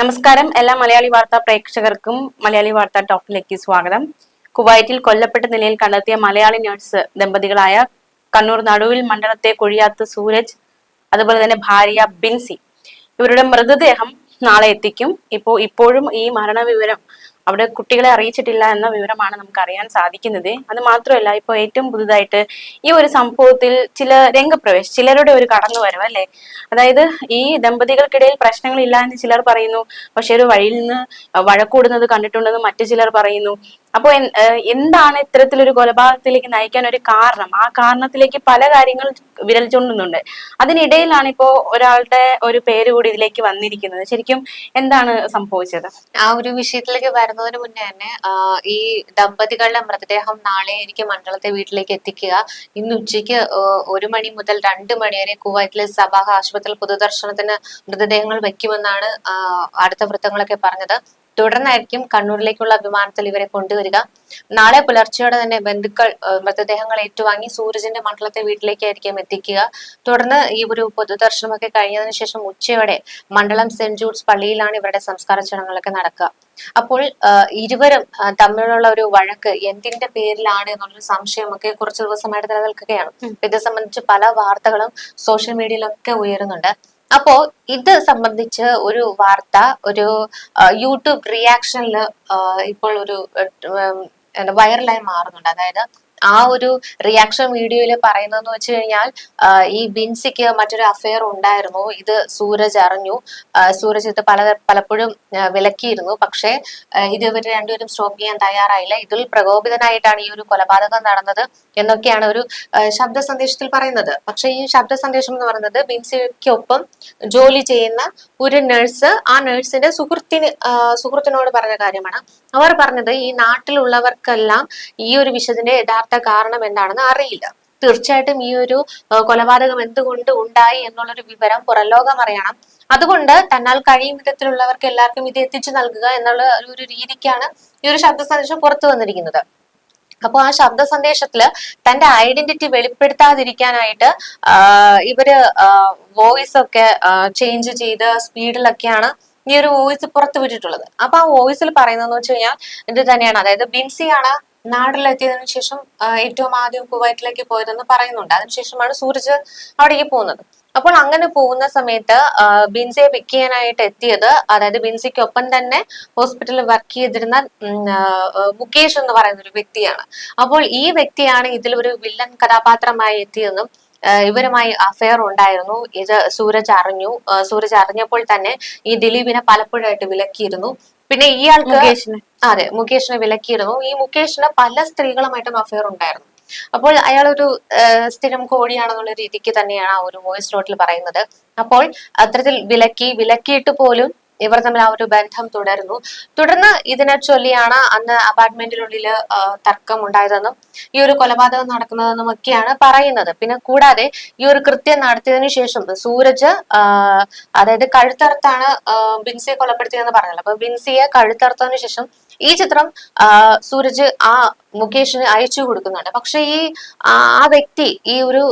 നമസ്കാരം. എല്ലാ മലയാളി വാർത്താ പ്രേക്ഷകർക്കും മലയാളി വാർത്താ ടോക്കിലേക്ക് സ്വാഗതം. കുവൈറ്റിൽ കൊല്ലപ്പെട്ട നിലയിൽ കണ്ടെത്തിയ മലയാളി നഴ്സ് ദമ്പതികളായ കണ്ണൂർ നടുവിൽ മണ്ഡലത്തെ കൊഴിയാത്ത് സൂരജ് അതുപോലെ തന്നെ ഭാര്യ ബിൻസി. ഇവരുടെ മൃതദേഹം നാളെ എത്തിക്കും. ഇപ്പോ ഇപ്പോഴും ഈ മരണവിവരം അവിടെ കുട്ടികളെ അറിയിച്ചിട്ടില്ല എന്ന വിവരമാണ് നമുക്ക് അറിയാൻ സാധിക്കുന്നത്. അത് മാത്രമല്ല ഇപ്പോൾ ഏറ്റവും പുതുതായിട്ട് ഈ ഒരു സംഭവത്തിൽ ചില രംഗപ്രവേശം ചിലരുടെ ഒരു കടന്നുവരവ് അല്ലെ? അതായത് ഈ ദമ്പതികൾക്കിടയിൽ പ്രശ്നങ്ങളില്ല എന്ന് ചിലർ പറയുന്നു. പക്ഷെ ഒരു വഴിയിൽ നിന്ന് വഴക്കൂടുന്നത് കണ്ടിട്ടുണ്ടെന്ന് മറ്റു ചിലർ പറയുന്നു. അപ്പോൾ എന്താണ് ഇത്തരത്തിലൊരു കൊലപാതകത്തിലേക്ക് നയിക്കാൻ ഒരു കാരണം? ആ കാരണത്തിലേക്ക് പല കാര്യങ്ങൾ വിരൽ ചൂണ്ടുന്നുണ്ട്. അതിനിടയിലാണ് ഇപ്പോ ഒരാളുടെ ഒരു പേര് കൂടി ഇതിലേക്ക് വന്നിരിക്കുന്നത്. ശരിക്കും എന്താണ് സംഭവിച്ചത്? ആ ഒരു വിഷയത്തിലേക്ക് വരുന്നതിന് മുന്നേ തന്നെ ഈ ദമ്പതികളുടെ മൃതദേഹം നാളെ എനിക്ക് മണ്ഡലത്തെ വീട്ടിലേക്ക് എത്തിക്കുക. ഇന്ന് ഉച്ചയ്ക്ക് ഒരു മണി മുതൽ രണ്ട് മണി വരെ കുവൈറ്റിലെ സഭാ ആശുപത്രിയിൽ പൊതുദർശനത്തിന് മൃതദേഹങ്ങൾ വെക്കുമെന്നാണ് അടുത്ത വൃത്തങ്ങളൊക്കെ പറഞ്ഞത്. തുടർന്നായിരിക്കും കണ്ണൂരിലേക്കുള്ള വിമാനത്തിൽ ഇവരെ കൊണ്ടുവരിക. നാളെ പുലർച്ചെയോടെ തന്നെ ബന്ധുക്കൾ മൃതദേഹങ്ങൾ ഏറ്റുവാങ്ങി സൂരജിന്റെ മണ്ഡലത്തെ വീട്ടിലേക്കായിരിക്കും എത്തിക്കുക. തുടർന്ന് ഈ ഒരു പൊതുദർശനമൊക്കെ കഴിഞ്ഞതിന് ശേഷം ഉച്ചയോടെ മണ്ഡലം സെന്റ് ജൂഡ്സ് പള്ളിയിലാണ് ഇവരുടെ സംസ്കാര ചടങ്ങുകളൊക്കെ നടക്കുക. അപ്പോൾ ഇരുവരും തമ്മിലുള്ള ഒരു വഴക്ക് എന്തിന്റെ പേരിലാണ് എന്നുള്ളൊരു സംശയമൊക്കെ കുറച്ച് ദിവസമായിട്ട് നിലനിൽക്കുകയാണ്. ഇത് സംബന്ധിച്ച് പല വാർത്തകളും സോഷ്യൽ മീഡിയയിലൊക്കെ ഉയരുന്നുണ്ട്. അപ്പോ ഇത് സംബന്ധിച്ച് ഒരു വാർത്ത ഒരു യൂട്യൂബ് റിയാക്ഷനിൽ ഇപ്പോൾ ഒരു വൈറലായി മാറുന്നുണ്ട്. അതായത് ആ ഒരു റിയാക്ഷൻ വീഡിയോയിൽ പറയുന്നതെന്ന് വെച്ച് കഴിഞ്ഞാൽ ഈ ബിൻസിക്ക് മറ്റൊരു അഫയർ ഉണ്ടായിരുന്നു. ഇത് സൂരജ് അറിഞ്ഞു. സൂരജ് ഇത് പല പലപ്പോഴും വിലക്കിയിരുന്നു. പക്ഷേ ഇത് ഇവർ രണ്ടുപേരും സ്റ്റോപ്പ് ചെയ്യാൻ തയ്യാറായില്ല. ഇതിൽ പ്രകോപിതനായിട്ടാണ് ഈ ഒരു കൊലപാതകം നടന്നത് എന്നൊക്കെയാണ് ഒരു ശബ്ദ സന്ദേശത്തിൽ പറയുന്നത്. പക്ഷെ ഈ ശബ്ദ സന്ദേശം എന്ന് പറയുന്നത് ബിൻസിക്കൊപ്പം ജോലി ചെയ്യുന്ന ഒരു നഴ്സ് ആ നഴ്സിന്റെ സുഹൃത്തിന് സുഹൃത്തിനോട് പറഞ്ഞ കാര്യമാണ്. അവർ പറഞ്ഞത് ഈ നാട്ടിലുള്ളവർക്കെല്ലാം ഈ ഒരു വിഷത്തിന്റെ യഥാർത്ഥ കാരണം എന്താണെന്ന് അറിയില്ല. തീർച്ചയായിട്ടും ഈ ഒരു കൊലപാതകം എന്തുകൊണ്ട് ഉണ്ടായി എന്നുള്ളൊരു വിവരം പുറലോകം അറിയണം. അതുകൊണ്ട് തന്നാൽ കഴിയും വിധത്തിലുള്ളവർക്ക് എല്ലാവർക്കും ഇത് എത്തിച്ചു നൽകുക എന്നുള്ള ഒരു രീതിക്കാണ് ഈ ഒരു ശബ്ദ സന്ദേശം പുറത്തു വന്നിരിക്കുന്നത്. അപ്പൊ ആ ശബ്ദ സന്ദേശത്തിൽ തന്റെ ഐഡന്റിറ്റി വെളിപ്പെടുത്താതിരിക്കാനായിട്ട് ഇവർ വോയിസ് ഒക്കെ ചേഞ്ച് ചെയ്ത് സ്പീഡിലൊക്കെയാണ് ഈ ഒരു വോയിസ് പുറത്തു വിട്ടിട്ടുള്ളത്. അപ്പൊ ആ വോയിസിൽ പറയുന്നതെന്ന് വെച്ച് കഴിഞ്ഞാൽ ഇത് തന്നെയാണ്. അതായത് ബിൻസിയാണ് നാട്ടിലെത്തിയതിനു ശേഷം ഏറ്റവും ആദ്യം കുവൈറ്റിലേക്ക് പോയതെന്ന് പറയുന്നുണ്ട്. അതിനുശേഷമാണ് സൂരജ് അവിടേക്ക് പോകുന്നത്. അപ്പോൾ അങ്ങനെ പോകുന്ന സമയത്ത് ബിൻസിയെ പിക്ക് ചെയ്യാനായിട്ട് എത്തിയത് അതായത് ബിൻസിക്കൊപ്പം തന്നെ ഹോസ്പിറ്റലിൽ വർക്ക് ചെയ്തിരുന്ന മുകേഷ് എന്ന് പറയുന്ന ഒരു വ്യക്തിയാണ്. അപ്പോൾ ഈ വ്യക്തിയാണ് ഇതിൽ ഒരു വില്ലൻ കഥാപാത്രമായി എത്തിയതെന്നും ഇവരുമായി അഫയർ ഉണ്ടായിരുന്നു. ഇത് സൂരജ് അറിഞ്ഞു. സൂരജ് അറിഞ്ഞപ്പോൾ തന്നെ ഈ ദിലീപിനെ പലപ്പോഴായിട്ട് വിലക്കിയിരുന്നു. പിന്നെ ഇയാൾക്ക് അതെ മുകേഷിനെ വിലക്കിയിരുന്നു. ഈ മുകേഷിന് പല സ്ത്രീകളുമായിട്ടും അഫയർ ഉണ്ടായിരുന്നു. അപ്പോൾ അയാൾ ഒരു സ്ഥിരം കോടിയാണെന്നുള്ള രീതിക്ക് തന്നെയാണ് ആ ഒരു വോയിസ് നോട്ടിൽ പറയുന്നത്. അപ്പോൾ അത്തരത്തിൽ വിലക്കി വിലക്കിയിട്ട് പോലും ഇവർ തമ്മിൽ ആ ഒരു ബന്ധം തുടർന്നു തുടർന്ന് ഇതിനെ ചൊല്ലിയാണ് അന്ന് അപ്പാർട്ട്മെന്റിനുള്ളിൽ തർക്കം ഉണ്ടായതെന്നും ഈ ഒരു കൊലപാതകം നടക്കുന്നതെന്നും ഒക്കെയാണ് പറയുന്നത്. പിന്നെ കൂടാതെ ഈ ഒരു കൃത്യം നടത്തിയതിനു ശേഷം സൂരജ് അതായത് കഴുത്തറുത്താണ് ബിൻസിയെ കൊലപ്പെടുത്തിയതെന്ന് പറഞ്ഞല്ലോ. അപ്പൊ ബിൻസിയെ കഴുത്തറുത്തതിനു ശേഷം ഈ ചിത്രം സൂരജ് ആ മുകേഷിന് അയച്ചു കൊടുക്കുന്നുണ്ട്. പക്ഷെ ഈ ആ വ്യക്തി ഈ ഒരു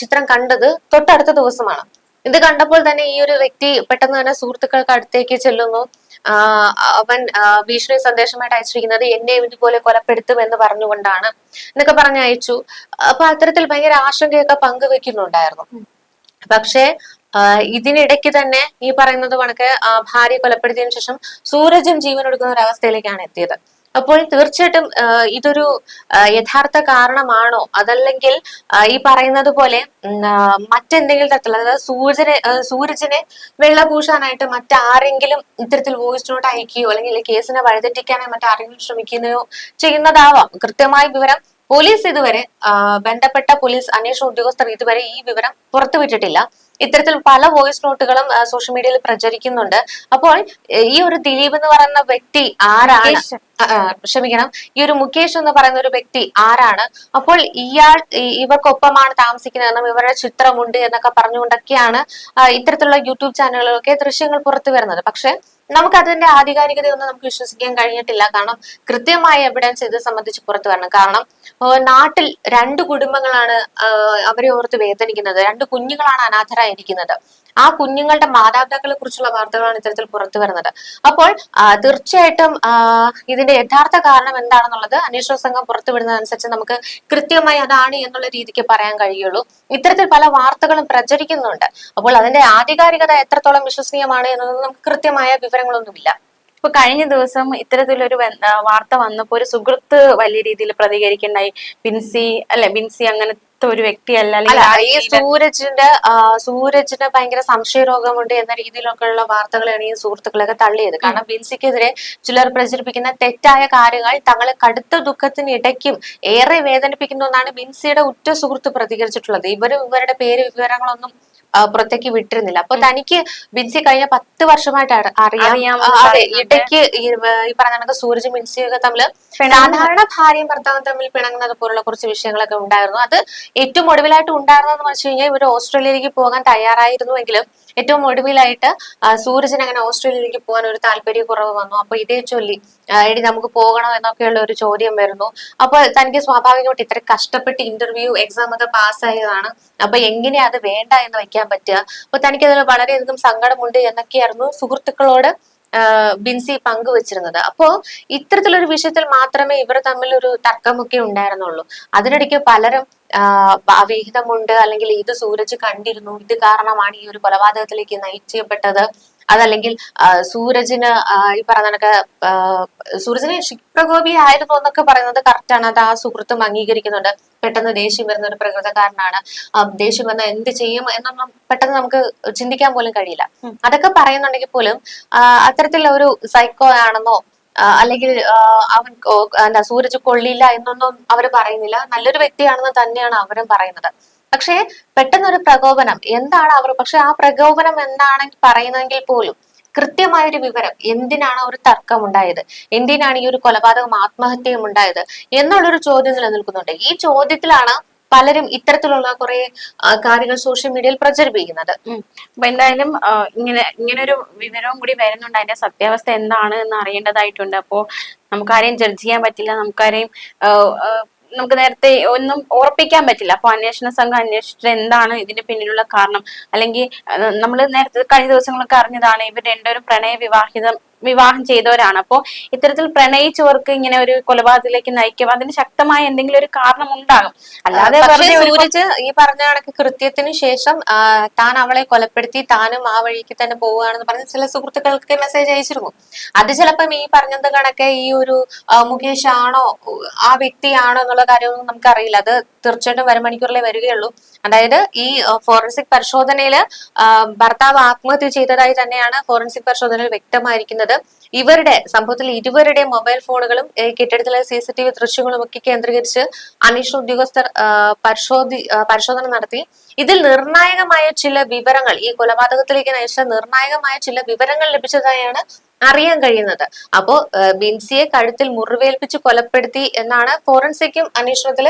ചിത്രം കണ്ടത് തൊട്ടടുത്ത ദിവസമാണ്. ഇത് കണ്ടപ്പോൾ തന്നെ ഈ ഒരു വ്യക്തി പെട്ടെന്ന് തന്നെ സുഹൃത്തുക്കൾക്ക് അടുത്തേക്ക് ചെല്ലുന്നു. അവൻ ഭീഷണി സന്ദേശമായിട്ട് അയച്ചിരിക്കുന്നത് എന്നെ ഇതുപോലെ കൊലപ്പെടുത്തും എന്ന് പറഞ്ഞുകൊണ്ടാണ് എന്നൊക്കെ പറഞ്ഞ് അയച്ചു. അപ്പൊ അത്തരത്തിൽ ഭയങ്കര ആശങ്കയൊക്കെ പങ്കുവെക്കുന്നുണ്ടായിരുന്നു. പക്ഷേ ഇതിനിടയ്ക്ക് തന്നെ ഈ പറയുന്നത് കണക്ക് ഭാര്യ കൊലപ്പെടുത്തിയതിനു ശേഷം സൂരജും ജീവൻ എടുക്കുന്ന ഒരു അവസ്ഥയിലേക്കാണ് എത്തിയത്. അപ്പോൾ തീർച്ചയായിട്ടും ഇതൊരു യഥാർത്ഥ കാരണമാണോ? അതല്ലെങ്കിൽ ഈ പറയുന്നത് പോലെ മറ്റെന്തെങ്കിലും തരത്തിലുള്ള അതായത് സൂര്യനെ സൂരജിനെ വെള്ളപൂശാനായിട്ട് മറ്റാരെങ്കിലും ഇത്തരത്തിൽ വോയിസ് നോട്ട് അയക്കുകയോ അല്ലെങ്കിൽ കേസിനെ വഴിതെറ്റിക്കാനായി മറ്റാരെങ്കിലും ശ്രമിക്കുകയോ ചെയ്യുന്നതാവാം. കൃത്യമായ വിവരം പോലീസ് ഇതുവരെ ബന്ധപ്പെട്ട പോലീസ് അന്വേഷണ ഉദ്യോഗസ്ഥർ ഇതുവരെ ഈ വിവരം പുറത്തുവിട്ടിട്ടില്ല. ഇത്തരത്തിൽ പല വോയിസ് നോട്ടുകളും സോഷ്യൽ മീഡിയയിൽ പ്രചരിക്കുന്നുണ്ട്. അപ്പോൾ ഈ ഒരു ദിലീപ് എന്ന് പറയുന്ന വ്യക്തി ആരാണ്? ക്ഷമിക്കണം. ഈ ഒരു മുകേഷ് എന്ന് പറയുന്ന ഒരു വ്യക്തി ആരാണ്? അപ്പോൾ ഇയാൾ ഇവർക്കൊപ്പമാണ് താമസിക്കുന്നതെന്നും ഇവരുടെ ചിത്രമുണ്ട് എന്നൊക്കെ പറഞ്ഞുകൊണ്ടൊക്കെയാണ് ഇത്തരത്തിലുള്ള യൂട്യൂബ് ചാനലുകളൊക്കെ ദൃശ്യങ്ങൾ പുറത്തു വരുന്നത് പക്ഷെ നമുക്ക് അതിന്റെ ആധികാരികതയൊന്നും നമുക്ക് വിശ്വസിക്കാൻ കഴിഞ്ഞിട്ടില്ല. കാരണം കൃത്യമായ എവിഡൻസ് ഇത് സംബന്ധിച്ച് പുറത്തു വരണം. കാരണം നാട്ടിൽ രണ്ട് കുടുംബങ്ങളാണ് അവരെ ഓർത്ത് വേദനിക്കുന്നത്. രണ്ട് കുഞ്ഞുങ്ങളാണ് അനാഥരായിരിക്കുന്നത്. ആ കുഞ്ഞുങ്ങളുടെ മാതാപിതാക്കളെ കുറിച്ചുള്ള വാർത്തകളാണ് ഇത്തരത്തിൽ പുറത്തു വരുന്നത്. അപ്പോൾ തീർച്ചയായിട്ടും ഇതിന്റെ യഥാർത്ഥ കാരണം എന്താണെന്നുള്ളത് അന്വേഷണ സംഘം പുറത്തുവിടുന്നതനുസരിച്ച് നമുക്ക് കൃത്യമായി അതാണ് എന്നുള്ള രീതിക്ക് പറയാൻ കഴിയുള്ളൂ. ഇത്തരത്തിൽ പല വാർത്തകളും പ്രചരിക്കുന്നുണ്ട്. അപ്പോൾ അതിന്റെ ആധികാരികത എത്രത്തോളം വിശ്വസനീയമാണ് എന്നത് നമുക്ക് കൃത്യമായ വിവരങ്ങളൊന്നുമില്ല. ഇപ്പൊ കഴിഞ്ഞ ദിവസം ഇത്തരത്തിലൊരു വാർത്ത വന്നപ്പോ ഒരു സുഹൃത്ത് വലിയ രീതിയിൽ പ്രതികരിക്കണ്ടായി ബിൻസി അല്ലെ ബിൻസി അങ്ങനത്തെ ഒരു വ്യക്തിയല്ല ഈ സൂരജിന്റെ സൂരജിന്റെ ഭയങ്കര സൂരജിന് ഭയങ്കര സംശയരോഗമുണ്ട് എന്ന രീതിയിലൊക്കെയുള്ള വാർത്തകളാണ് ഈ സുഹൃത്തുക്കളൊക്കെ തള്ളിയത്. കാരണം ബിൻസിക്കെതിരെ ചിലർ പ്രചരിപ്പിക്കുന്ന തെറ്റായ കാര്യങ്ങൾ തങ്ങളെ കടുത്ത ദുഃഖത്തിനിടയ്ക്കും ഏറെ വേദനിപ്പിക്കുന്ന ഒന്നാണ് ബിൻസിയുടെ ഉറ്റ സുഹൃത്ത് പ്രതികരിച്ചിട്ടുള്ളത്. ഇവരും ഇവരുടെ പേര് വിവരങ്ങളൊന്നും പുറത്തേക്ക് വിട്ടിരുന്നില്ല. അപ്പൊ തനിക്ക് ബിൻസി കഴിഞ്ഞ പത്ത് വർഷമായിട്ടാണ് അറി- അറിയാം. അതെ ഇടയ്ക്ക് ഈ പറഞ്ഞ കണക്ക് സൂരജ് ബിൻസിയൊക്കെ തമ്മിൽ സാധാരണ ഭാര്യയും ഭർത്താവും തമ്മിൽ പിണങ്ങുന്നത് പോലുള്ള കുറച്ച് വിഷയങ്ങളൊക്കെ ഉണ്ടായിരുന്നു. അത് ഏറ്റവും ഒടുവിലായിട്ട് ഉണ്ടായിരുന്നതെന്ന് വെച്ച് കഴിഞ്ഞാൽ ഇവർ ഓസ്ട്രേലിയയിലേക്ക് പോകാൻ തയ്യാറായിരുന്നുവെങ്കിലും ഏറ്റവും ഒടുവിലായിട്ട് സൂരജിന് അങ്ങനെ ഓസ്ട്രേലിയയിലേക്ക് പോകാൻ ഒരു താല്പര്യക്കുറവ് വന്നു. അപ്പൊ ഇതേ ചൊല്ലി എടി നമുക്ക് പോകണം എന്നൊക്കെയുള്ള ഒരു ചോദ്യം വരുന്നു. അപ്പൊ തനിക്ക് സ്വാഭാവികമായിട്ട് ഇത്ര കഷ്ടപ്പെട്ട് ഇന്റർവ്യൂ എക്സാം ഒക്കെ പാസ്സായതാണ് അപ്പൊ എങ്ങനെയാ അത് വേണ്ട എന്ന് വെക്കാൻ പറ്റുക? അപ്പൊ തനിക്ക് അതിൽ വളരെയധികം സങ്കടമുണ്ട് എന്നൊക്കെയായിരുന്നു സുഹൃത്തുക്കളോട് ബിൻസി പങ്കുവച്ചിരുന്നത്. അപ്പോ ഇത്തരത്തിലൊരു വിഷയത്തിൽ മാത്രമേ ഇവർ തമ്മിൽ ഒരു തർക്കമൊക്കെ ഉണ്ടായിരുന്നുള്ളൂ. അതിനിടയ്ക്ക് പലരും അവിഹിതമുണ്ട് അല്ലെങ്കിൽ ഇത് സൂരജ് കണ്ടിരുന്നു? ഇത് കാരണമാണ് ഈ ഒരു കൊലപാതകത്തിലേക്ക് നയിച്ചപ്പെട്ടത് അതല്ലെങ്കിൽ സൂരജിന് ഈ പറഞ്ഞ കണക്ക് സൂരജിന് ക്ഷിപ്രകോപി ആയിരുന്നു എന്നൊക്കെ പറയുന്നത് കറക്റ്റാണ് അത് ആ സുഹൃത്തും അംഗീകരിക്കുന്നുണ്ട്. പെട്ടെന്ന് ദേഷ്യം വരുന്ന ഒരു പ്രകൃതക്കാരനാണ്. ദേഷ്യം വന്ന എന്ത് ചെയ്യും എന്നൊന്നും പെട്ടെന്ന് നമുക്ക് ചിന്തിക്കാൻ പോലും കഴിയില്ല. അതൊക്കെ പറയുന്നുണ്ടെങ്കിൽ പോലും അത്തരത്തിലുള്ള ഒരു സൈക്കോ ആണെന്നോ അല്ലെങ്കിൽ അവൻ എന്താ സൂരജ് കൊള്ളില്ല എന്നൊന്നും അവർ പറയുന്നില്ല. നല്ലൊരു വ്യക്തിയാണെന്ന് തന്നെയാണ് അവരും പറയുന്നത്. പക്ഷേ പെട്ടെന്നൊരു പ്രകോപനം. എന്താണ് അവർ പക്ഷെ ആ പ്രകോപനം എന്താണ് പറയുന്നതെങ്കിൽ പോലും കൃത്യമായ ഒരു വിവരം. എന്തിനാണ് ഒരു തർക്കം ഉണ്ടായത് എന്തിനാണ് ഈ ഒരു കൊലപാതകം ആത്മഹത്യയും ഉണ്ടായത് എന്നുള്ളൊരു ചോദ്യം നിലനിൽക്കുന്നുണ്ട്. ഈ ചോദ്യത്തിലാണ് പലരും ഇത്തരത്തിലുള്ള കുറെ കാര്യങ്ങൾ സോഷ്യൽ മീഡിയയിൽ പ്രചരിപ്പിക്കുന്നത്. അപ്പൊ എന്തായാലും ഇങ്ങനെ ഇങ്ങനൊരു വിവരവും കൂടി വരുന്നുണ്ട്. അതിന്റെ സത്യാവസ്ഥ എന്താണ് എന്ന് അറിയേണ്ടതായിട്ടുണ്ട്. അപ്പോ നമുക്കാരെയും ജഡ്ജ് ചെയ്യാൻ പറ്റില്ല. നമുക്കാരെയും നമുക്ക് നേരത്തെ ഒന്നും ഉറപ്പിക്കാൻ പറ്റില്ല. അപ്പൊ അന്വേഷണ സംഘം അന്വേഷിച്ചിട്ട് എന്താണ് ഇതിന്റെ പിന്നിലുള്ള കാരണം? അല്ലെങ്കിൽ നമ്മൾ നേരത്തെ കഴിഞ്ഞ ദിവസങ്ങളൊക്കെ അറിഞ്ഞതാണ് ഇവർ രണ്ടുപേരും പ്രണയ വിവാഹിതം വിവാഹം ചെയ്തവരാണ്. അപ്പോൾ ഇത്തരത്തിൽ പ്രണയിച്ചവർക്ക് ഇങ്ങനെ ഒരു കൊലപാതകത്തിലേക്ക് നയിക്കും. അതിന് ശക്തമായ എന്തെങ്കിലും ഒരു കാരണം ഉണ്ടാകും അല്ലാതെ സൂരജ് ഈ പറഞ്ഞ കണക്ക് കൃത്യത്തിന് ശേഷം താൻ അവളെ കൊലപ്പെടുത്തി താനും ആ വഴിക്ക് തന്നെ പോവുകയാണെന്ന് പറഞ്ഞ ചില സുഹൃത്തുക്കൾക്ക് മെസ്സേജ് അയച്ചിരുന്നു. അത് ചിലപ്പം ഈ പറഞ്ഞത് കണക്കെ ഈ ഒരു മുകേഷ് ആണോ ആ വ്യക്തിയാണോ എന്നുള്ള കാര്യമൊന്നും നമുക്കറിയില്ല. അത് തീർച്ചയായിട്ടും വരും മണിക്കൂറിലേ വരികയുള്ളൂ. അതായത് ഈ ഫോറൻസിക് പരിശോധനയിൽ ഭർത്താവ് ആത്മഹത്യ ചെയ്തതായി തന്നെയാണ് ഫോറൻസിക് പരിശോധനയിൽ വ്യക്തമായിരിക്കുന്നത്. ഇവരുടെ സംഭവത്തിൽ ഇരുവരുടെ മൊബൈൽ ഫോണുകളും കെട്ടിടത്തിലെ സി സി ടി വി ദൃശ്യങ്ങളും ഒക്കെ കേന്ദ്രീകരിച്ച് അന്വേഷണ ഉദ്യോഗസ്ഥർ പരിശോധി പരിശോധന നടത്തി. ഇതിൽ നിർണായകമായ ചില വിവരങ്ങൾ ഈ കൊലപാതകത്തിലേക്ക് നയിച്ച നിർണായകമായ ചില വിവരങ്ങൾ ലഭിച്ചതായാണ് അറിയാൻ കഴിയുന്നത്. അപ്പോ ബിൻസിയെ കഴുത്തിൽ മുറിവേൽപ്പിച്ച് കൊലപ്പെടുത്തി എന്നാണ് ഫോറൻസിക്കും അന്വേഷണത്തിൽ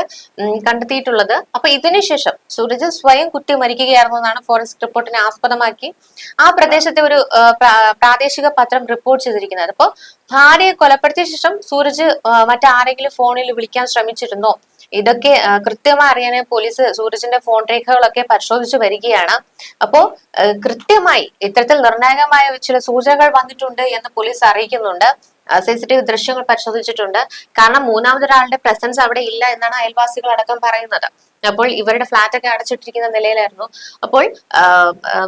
കണ്ടെത്തിയിട്ടുള്ളത്. അപ്പൊ ഇതിനുശേഷം സൂരജ് സ്വയം കുറ്റി മരിക്കുകയായിരുന്നു എന്നാണ് ഫോറൻസിക് റിപ്പോർട്ടിനെ ആസ്പദമാക്കി. ആ പ്രദേശത്തെ ഒരു പ്രാദേശിക പത്രം റിപ്പോർട്ട് ചെയ്തിരിക്കുന്നത്. അപ്പോ ഭാര്യയെ കൊലപ്പെടുത്തിയ ശേഷം സൂരജ് മറ്റാരെങ്കിലും ഫോണിൽ വിളിക്കാൻ ശ്രമിച്ചിരുന്നോ? ഇതൊക്കെ കൃത്യമായി അറിയാൻ പോലീസ് സൂരജിന്റെ ഫോൺ രേഖകളൊക്കെ പരിശോധിച്ചു വരികയാണ്. അപ്പോ കൃത്യമായി ഇത്തരത്തിൽ നിർണായകമായ ചില സൂചനകൾ വന്നിട്ടുണ്ട് എന്ന് പോലീസ് അറിയിക്കുന്നുണ്ട്. സി സി ടി വി ദൃശ്യങ്ങൾ പരിശോധിച്ചിട്ടുണ്ട്. കാരണം മൂന്നാമതൊരാളുടെ പ്രസൻസ് അവിടെ ഇല്ല എന്നാണ് അയൽവാസികൾ അടക്കം പറയുന്നത്. അപ്പോൾ ഇവരുടെ ഫ്ലാറ്റ് ഒക്കെ അടച്ചിട്ടിരിക്കുന്ന നിലയിലായിരുന്നു. അപ്പോൾ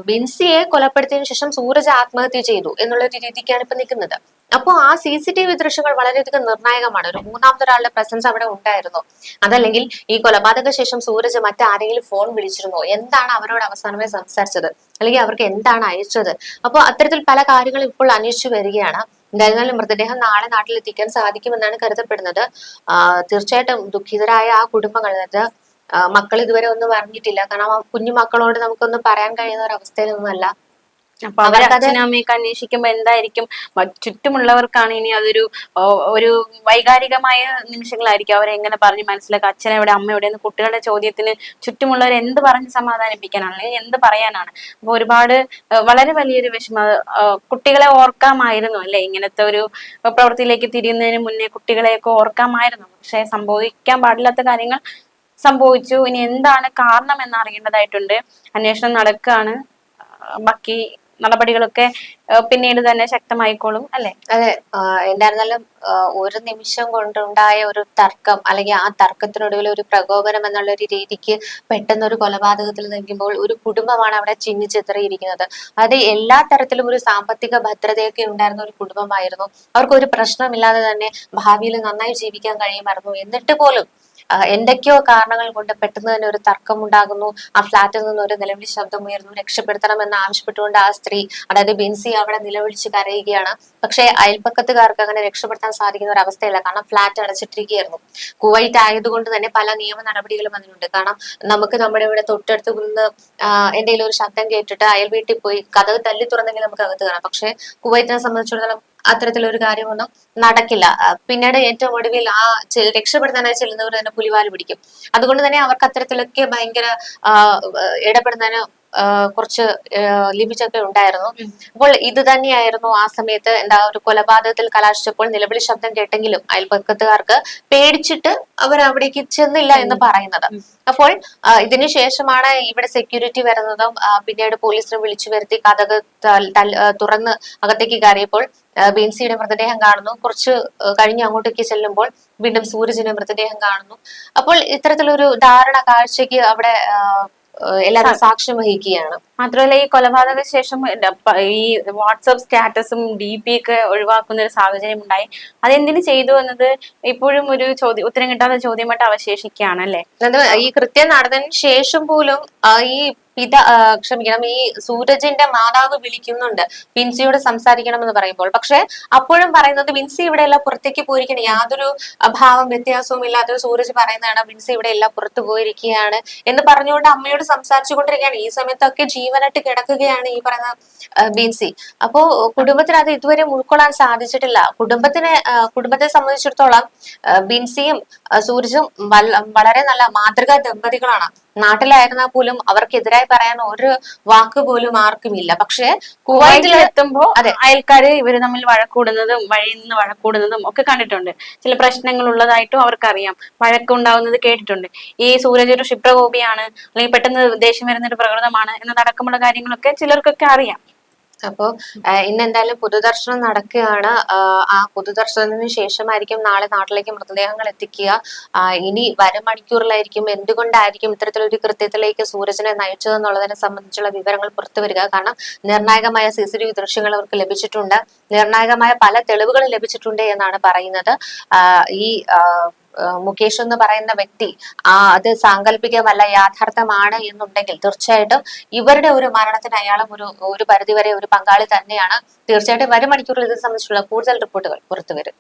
ബിൻസിയെ കൊലപ്പെടുത്തിയതിനു ശേഷം സൂരജ് ആത്മഹത്യ ചെയ്തു എന്നുള്ള ഒരു രീതിക്കാണ് ഇപ്പൊ നിൽക്കുന്നത്. അപ്പോൾ ആ സി സി ടി വി ദൃശ്യങ്ങൾ വളരെയധികം നിർണായകമാണ്. ഒരു മൂന്നാമതൊരാളുടെ പ്രസൻസ് അവിടെ ഉണ്ടായിരുന്നു. അതല്ലെങ്കിൽ ഈ കൊലപാതക ശേഷം സൂരജ് മറ്റാരെങ്കിലും ഫോൺ വിളിച്ചിരുന്നോ? എന്താണ് അവരോട് അവസാനമായി സംസാരിച്ചത്? അല്ലെങ്കിൽ അവർക്ക് എന്താണ് അയച്ചത്? അപ്പോൾ അത്തരത്തിൽ പല കാര്യങ്ങളും ഇപ്പോൾ അന്വേഷിച്ചു വരികയാണ്. എന്തായിരുന്നാലും മൃതദേഹം നാളെ നാട്ടിലെത്തിക്കാൻ സാധിക്കുമെന്നാണ് കരുതപ്പെടുന്നത്. തീർച്ചയായിട്ടും ദുഃഖിതരായ ആ കുടുംബങ്ങൾ അതായത് മക്കൾ ഇതുവരെ ഒന്നും അറിഞ്ഞിട്ടില്ല. കാരണം ആ കുഞ്ഞു മക്കളോട് നമുക്കൊന്നും പറയാൻ കഴിയുന്ന ഒരു അവസ്ഥയിലൊന്നുമല്ല. അപ്പൊ അവർ അവർക്കത് അച്ഛനും അമ്മയൊക്കെ അന്വേഷിക്കുമ്പോ എന്തായിരിക്കും? ചുറ്റുമുള്ളവർക്കാണ് ഇനി അതൊരു ഒരു വൈകാരികമായ നിമിഷങ്ങളായിരിക്കും. അവരെ എങ്ങനെ പറഞ്ഞ് മനസ്സിലാക്കുക? അമ്മ എന്ന് കുട്ടികളുടെ ചോദ്യത്തിന് ചുറ്റുമുള്ളവർ എന്ത് പറഞ്ഞ് സമാധാനിപ്പിക്കാനാണ്? അല്ലെങ്കിൽ എന്ത് പറയാനാണ്? അപ്പൊ ഒരുപാട് വളരെ വലിയൊരു വിഷമ. കുട്ടികളെ ഓർക്കാമായിരുന്നു അല്ലെ? ഇങ്ങനത്തെ ഒരു പ്രവൃത്തിയിലേക്ക് തിരിയുന്നതിന് മുന്നേ കുട്ടികളെയൊക്കെ ഓർക്കാമായിരുന്നു. പക്ഷെ സംഭവിക്കാൻ പാടില്ലാത്ത കാര്യങ്ങൾ സംഭവിച്ചു. ഇനി എന്താണ് കാരണം എന്ന് അറിയേണ്ടതായിട്ടുണ്ട് അന്വേഷണം നടക്കുകയാണ് ബാക്കി നടപടികളൊക്കെ പിന്നീട് തന്നെ ശക്തമായിക്കോളും അല്ലെ? അതെ. എന്തായിരുന്നാലും ഒരു നിമിഷം കൊണ്ടുണ്ടായ ഒരു തർക്കം അല്ലെങ്കിൽ ആ തർക്കത്തിനൊടുവിൽ ഒരു പ്രകോപനം എന്നുള്ള ഒരു രീതിക്ക് പെട്ടെന്ന് ഒരു കൊലപാതകത്തിൽ നിൽക്കുമ്പോൾ ഒരു കുടുംബമാണ് അവിടെ ചിന്നിച്ചിത്രയിരിക്കുന്നത് അത് എല്ലാ തരത്തിലും ഒരു സാമ്പത്തിക ഭദ്രതയൊക്കെ ഉണ്ടായിരുന്ന ഒരു കുടുംബമായിരുന്നു. അവർക്ക് ഒരു പ്രശ്നമില്ലാതെ തന്നെ ഭാവിയിൽ നന്നായി ജീവിക്കാൻ കഴിയുമായിരുന്നു. എന്നിട്ട് പോലും എന്തൊക്കെയോ കാരണങ്ങൾ കൊണ്ട് പെട്ടെന്ന് തന്നെ ഒരു തർക്കം ഉണ്ടാകുന്നു. ആ ഫ്ലാറ്റിൽ നിന്ന് ഒരു നിലവിളി ശബ്ദം ഉയർന്നു. രക്ഷപ്പെടുത്തണം എന്ന് ആവശ്യപ്പെട്ടുകൊണ്ട് ആ സ്ത്രീ അതായത് ബിൻസി അവിടെ നിലവിളിച്ച് കരയുകയാണ്. പക്ഷേ അയൽപ്പക്കത്തുകാർക്ക് അങ്ങനെ രക്ഷപ്പെടുത്താൻ സാധിക്കുന്ന ഒരു അവസ്ഥയല്ല. കാരണം ഫ്ലാറ്റ് അടച്ചിട്ടിരിക്കുകയായിരുന്നു. കുവൈറ്റ് ആയതുകൊണ്ട് തന്നെ പല നിയമ നടപടികളും അതിനുണ്ട്. കാരണം നമുക്ക് നമ്മുടെ ഇവിടെ തൊട്ടടുത്ത് നിന്ന് എന്തെങ്കിലും ഒരു ശബ്ദം കേട്ടിട്ട് അയൽ വീട്ടിൽ പോയി കഥകൾ തല്ലി തുറന്നെങ്കിൽ നമുക്ക് അകത്ത് കാണാം പക്ഷെ കുവൈറ്റിനെ സംബന്ധിച്ചിടത്തോളം അത്തരത്തിലൊരു കാര്യമൊന്നും നടക്കില്ല. പിന്നീട് ഏറ്റവും ഒടുവിൽ ആ രക്ഷപ്പെടുത്താനായി ചെല്ലുന്നവർ തന്നെ പുലിവാൽ പിടിക്കും. അതുകൊണ്ട് തന്നെ അവർക്ക് അത്തരത്തിലൊക്കെ ഭയങ്കര ഇടപെടുന്നതിന് കുറച്ച് ലിമിറ്റൊക്കെ ഉണ്ടായിരുന്നു. അപ്പോൾ ഇത് തന്നെയായിരുന്നു ആ സമയത്ത് എന്താ ഒരു കൊലപാതകത്തിൽ കലാശിച്ചപ്പോൾ നിലവിളി ശബ്ദം കേട്ടെങ്കിലും അയൽപക്കത്തുകാർക്ക് പേടിച്ചിട്ട് അവർ അവിടേക്ക് ചെന്നില്ല എന്ന് പറയുന്നത്. അപ്പോൾ ഇതിനു ശേഷമാണ് ഇവിടെ സെക്യൂരിറ്റി വരുന്നതും പിന്നീട് പോലീസിനെ വിളിച്ചു വരുത്തി കഥക തുറന്ന് അകത്തേക്ക് കയറിയപ്പോൾ ബീൻസിയുടെ മൃതദേഹം കാണുന്നു. കുറച്ച് കഴിഞ്ഞ് അങ്ങോട്ടേക്ക് ചെല്ലുമ്പോൾ വീണ്ടും സൂരജിന്റെ മൃതദേഹം കാണുന്നു. അപ്പോൾ ഇത്തരത്തിലൊരു ധാരണ കാഴ്ചയ്ക്ക് അവിടെ എല്ലാവരും സാക്ഷ്യം വഹിക്കുകയാണ് മാത്രമല്ല ഈ കൊലപാതക ശേഷം ഈ വാട്സപ്പ് സ്റ്റാറ്റസും ഡി പി ഒക്കെ ഒഴിവാക്കുന്ന ഒരു സാഹചര്യം ഉണ്ടായി. അതെന്തിനു ചെയ്തു എന്നത് ഇപ്പോഴും ഒരു ചോദ്യം ഉത്തരം കിട്ടാത്ത ചോദ്യമായിട്ട് അവശേഷിക്കുകയാണ് അല്ലെ? ഈ കൃത്യം നടന്നതിന് ശേഷം പോലും ഈ പിത ക്ഷമിക്കണം ഈ സൂരജിന്റെ മാതാവ് വിളിക്കുന്നുണ്ട്. വിൻസിയോട് സംസാരിക്കണമെന്ന് പറയുമ്പോൾ. പക്ഷെ അപ്പോഴും പറയുന്നത് വിൻസി ഇവിടെ എല്ലാം പുറത്തേക്ക് പോയിരിക്കണം. യാതൊരു ഭാവം വ്യത്യാസവും ഇല്ലാത്തൊരു സൂരജ് പറയുന്നതാണ്. വിൻസി ഇവിടെ എല്ലാം പുറത്തു പോയിരിക്കുകയാണ് എന്ന് പറഞ്ഞുകൊണ്ട് അമ്മയോട് സംസാരിച്ചു കൊണ്ടിരിക്കുകയാണ് ഈ സമയത്തൊക്കെ ജീവനായിട്ട് കിടക്കുകയാണ് ഈ പറയുന്ന വിൻസി. അപ്പോ കുടുംബത്തിന് അത് ഇതുവരെ ഉൾക്കൊള്ളാൻ സാധിച്ചിട്ടില്ല. കുടുംബത്തിനെ കുടുംബത്തെ സംബന്ധിച്ചിടത്തോളം ബിൻസിയും സൂരജും വളരെ നല്ല മാതൃകാ ദമ്പതികളാണ് നാട്ടിലായിരുന്നാൽ പോലും അവർക്കെതിരായി പറയാൻ ഒരു വാക്ക് പോലും ആർക്കുമില്ല പക്ഷെ കുവൈറ്റിൽ എത്തുമ്പോ അതെ. അയൽക്കാര് ഇവർ തമ്മിൽ വഴക്കൂടുന്നതും വഴിയിൽ നിന്ന് വഴക്കൂടുന്നതും ഒക്കെ കണ്ടിട്ടുണ്ട്. ചില പ്രശ്നങ്ങൾ ഉള്ളതായിട്ടും അവർക്കറിയാം. വഴക്കുണ്ടാവുന്നത് കേട്ടിട്ടുണ്ട്. ഈ സൂരജ് ഒരു ക്ഷിപ്രകോപിയാണ് അല്ലെങ്കിൽ പെട്ടെന്ന് ദേഷ്യം വരുന്ന ഒരു പ്രകൃതമാണ് എന്നതടക്കമുള്ള കാര്യങ്ങളൊക്കെ ചിലർക്കൊക്കെ അറിയാം. അപ്പോ ഇന്ന് എന്തായാലും പൊതുദർശനം നടക്കുകയാണ്. ആ, പൊതുദർശനത്തിന് ശേഷമായിരിക്കും നാളെ നാട്ടിലേക്ക് മൃതദേഹങ്ങൾ എത്തിക്കുക. ഇനി വരും മണിക്കൂറിലായിരിക്കും എന്തുകൊണ്ടായിരിക്കും ഇത്തരത്തിലൊരു കൃത്യത്തിലേക്ക് സൂരജിനെ നയിച്ചതെന്നുള്ളതിനെ സംബന്ധിച്ചുള്ള വിവരങ്ങൾ പുറത്തു വരിക. കാരണം നിർണായകമായ സി സി ടി വി ദൃശ്യങ്ങൾ അവർക്ക് ലഭിച്ചിട്ടുണ്ട്. നിർണായകമായ പല തെളിവുകളും ലഭിച്ചിട്ടുണ്ട് എന്നാണ് പറയുന്നത്. ഈ മുകേഷ് എന്ന് പറയുന്ന വ്യക്തി ആ അത് സാങ്കല്പികമല്ല യാഥാർത്ഥ്യമാണ് എന്നുണ്ടെങ്കിൽ തീർച്ചയായിട്ടും ഇവരുടെ ഒരു മരണത്തിന് അയാളും ഒരു ഒരു പരിധിവരെ ഒരു പങ്കാളി തന്നെയാണ്. തീർച്ചയായിട്ടും വരും മണിക്കൂറിൽ ഇത് സംബന്ധിച്ചുള്ള കൂടുതൽ റിപ്പോർട്ടുകൾ പുറത്തുവരും.